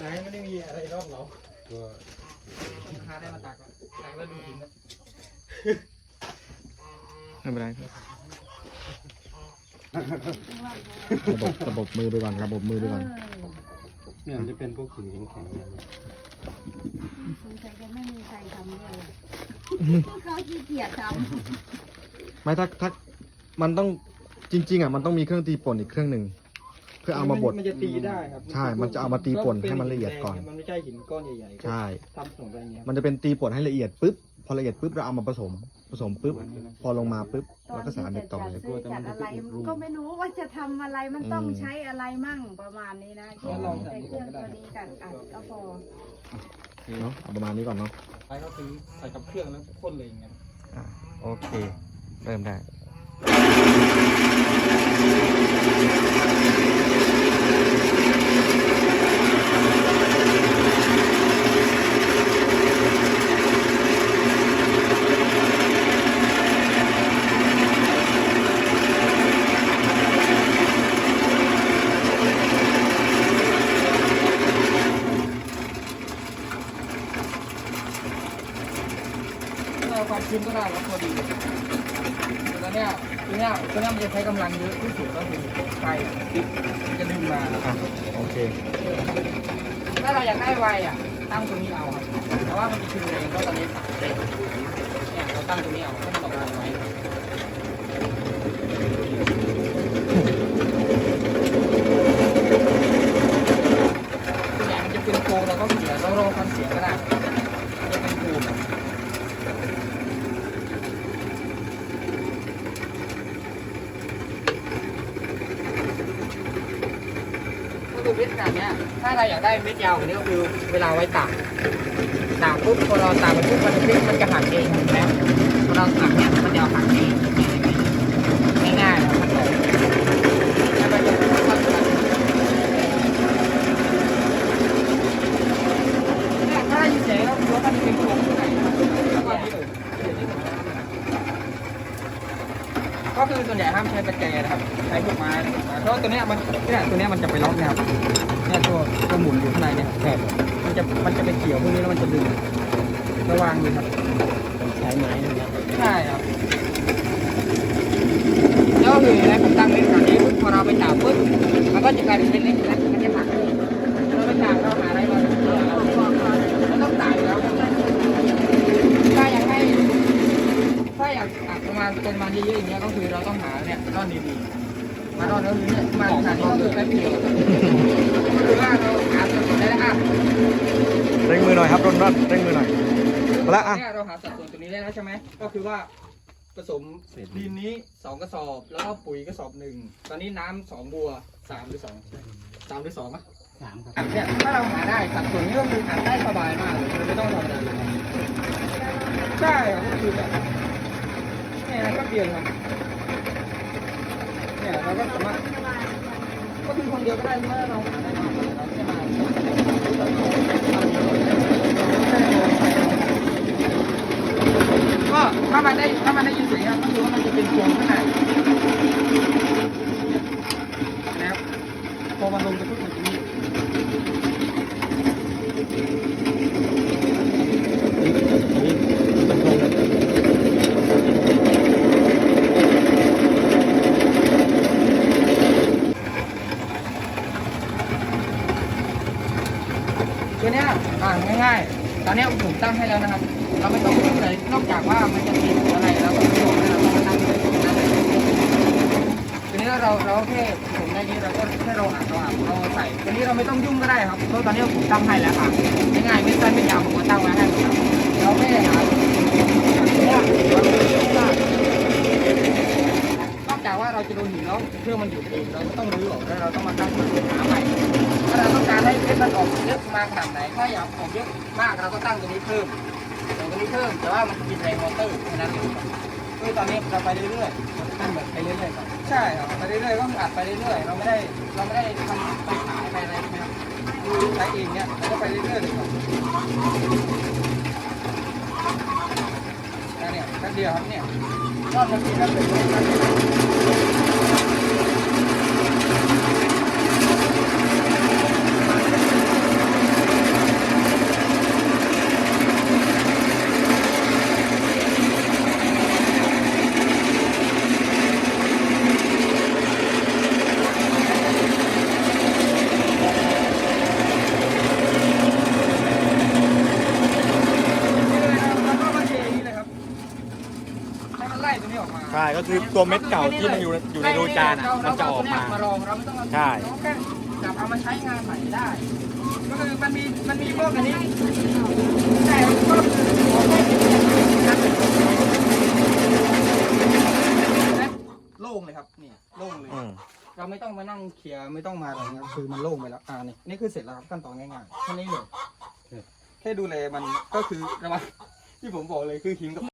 ไหนไม่ได้มีอะไรรอบเราก็ลูกค้าได้มาตักแล้วตักแล้วดูหินนะไม่เป็นไรระบบระบบมือไปก่อนระบบมือไปก่อนเนี่ยมันจะเป็นพวกหินแข็งๆเนี่ยสงสัยจะไม่มีใครทำเลยเขาขี้เกียจทไม่ถ้าถ้ามันต้องจริง ๆอะมันต้องมีเครื่องตีป่นอีกเครื่องหนึ่งเพื่อเอามาบดมันจะตีได้ครับใช่มันจะเอามาตีป่นให้มันละเอียดก่อน มันไม่ใช่หินก้อนใหญ่ๆใช่ ทำส่งไปอย่างเงี้ยมันจะเป็นตีป่นให้ละเอียดปุ๊บพอละเอียดปุ๊บเราเอามาผสม ผสมปุ๊บพอลงมาปุ๊บำตอเรานก็ที่สารจะเด็ดต่อจัดเลยซื้อจัดอะไรก็ไม่รู้ว่าจะทำอะไรมันต้องอืมใช้อะไรมั่งประมาณนี้นะแค่แต่เครื่องตัวนี้กันอัดก็พอเนาะเอาประมาณนี้ก่อนเนาะไปเขาซื้อใส่กับเครื่องแล้วพ่นเลยอย่างเงี้ย อะโอเค เริ่มได้ถ้ เอาความชื้นก็ได้แล้วพอดีแล้วเนี่ยตัวเนี้ยตัวเนี้ยมันจะใช้กำลังเยอะที่สุดก็คือไฟอะมันจะดึงมาอะโอเค ถ้าเราอยากได้ไวอะตั้งตรงนี้เอาครับแต่ว่ามันจะคือเองก็ตอนนี้ตัดเด็เนี่ยเราตั้งตรงนี้เอาก็ไม่ต้องการไว้ส่วนใหญ่มันจะเป็นโฟมเราก็เสียเรารอความเสียก็ได้จะเป็นโฟมอะก็คือเม็ดขนาดเนี้ย ถ้าเราอยากได้เม็ดยาวกว่านี้ก็คือเวลาไว้ตากตากปุ๊บพอเราตากไปปุ๊บมันจะมันจะหักเองนะพอเราตากเนี้ยมันจะหักเองายๆนะครับแล้วมันจะค่อยๆเนี่ยถ้าได้ยินเสียงแล้วรู้ว่ามันจะเป็นโครงข้างในนะครับแล้วก็นี่เลยเดี๋ยวนี้ผมจะทำให้ ก็คือส่วนใหญ่ห้ามใช้ตะแกรงนะครับ ใช้พวกไม้นะครับเพราะว่าตัวเนี้ยมันเนี่ยตัวเนี้ยมันจะไปล็อกนะครับเนี่ยตัวตัวหมุนอยู่ข้างในเนี่ยแคบมันจะมันจะไปเกี่ยวพวกนี้แล้วมันจะดึงระวังเลยครับ ใช้ไม้นะครับใช่ครับแล้วก็คืออะไรผมตั้งเล่นแบบนี้ปุ๊บพอเราไปจับปุ๊บมันก็จะกลายเป็นเล็กๆแล้วมันจะหักเอนดีๆมาร่อนแล้วเนี่ยมาขนาดนี้ก็คือแป๊บเดียวก็คือว่าเราหาส่วนผสมได้แล้วอะเร่งมือหน่อยครับรนรนเร่งมือหน่อยมาละอะเนี่ยเราหาสัดส่วนตัวนี้ได้แล้วใช่ไหมก็คือว่าผสมดินนี้สองกระสอบแล้วก็ปุ๋ยกระสอบหนึ่งตอนนี้น้ำสองบัวสามหรือสองสามหรือสองอะสามครับเนี่ยถ้าเราหาได้สัดส่วนนี้ก็คือหาได้สบายมากเลยโดยไม่ต้องทำอะไรเลยใช่ครับก็คือแบบเนี่ยก็เดียวครับ เราก็สามารถก็เป็นคนเดียวก็ได้เมื่อเราหาได้มาเราจะมาก็ถ้ามันได้ถ้ามันได้ยินเสียงอะก็คือว่ามันจะเป็นโครงข้างในนะครับพอมันลงจะพูดมันจะมี ตัวเนี้ยอ่าง่ายๆ ต อนนี้ผมตั้งให้แล้วนะครับ เราไม่ต้องพึ่งเลยนอกจากว่ามันจะติดอะไรแล้วก็ไม่ต้องนะเราต้องมาตั้งเลยตรงนั้นเลยทีนี้เราเราแค่ผมได้นี้เราก็แค่เราอันเราอัดเราใส่ทีนี้เราไม่ต้องยุ่งก็ได้ครับเพราะตอนนี้ผมตั้งให้แล้วค่ะง่ายๆไม่สั้นไม่ยาวผมก็ตั้งไว้ให้เราแค่หาเนี่ยนอก จากว่าเราจะโดนหินแล้วเครื่องมันหยุดเองเราก็ต้องรื้อออกแล้วเราต้องมาตั้งหาใหม่ถ้าเราต้องการให้เพชรมันออกเยอะมากขนาดไหนถ้าอยากออกเยอะมากเราก็ตั้งตรงนี้เพิ่มตรงนี้เพิ่มแต่ว่ามันกินแรงมอเตอร์แค่นั้นเองคือตอนนี้เราไปเรื่อยๆตั้งแบบไปเรื่อยๆครับใช่ครับไปเรื่อยๆก็อัดไปเรื่อยๆเราไม่ได้เราไม่ได้ทำไปขายไปอะไรนะครับคือใช้เองเนี่ยเราก็ไปเรื่อยๆเลยครับแล้วเนี่ยแป๊บเดียวครับเนี่ยรอบนาทีแล้วเป็น Thank you. เลยครับก็คือตัวเม็ดเก่าที่มันอยู่อยู่ในโดจานอะเรมันจะออกมา เรเรองเราไม่ต้องเอาใช่ เราแค่จับเอามาใช้งานใหม่ได้ ก็คือมันมีมันมีพวกอันนี้แต่ก็คือของแค่นี้นะโล่งเลยครับนี่โล่งเลย อืมเราไม่ต้องมานั่งเคลียร์ไม่ต้องมาอะไรเงี้ยคือมันโล่งไปแล้วอ่านี่นี่คือเสร็จแล้วครับขั้นตอนง่ายๆแค่นี้เลยแค่ดูแลมันก็คือระวังที่ผมบอกเลยคือหินกับ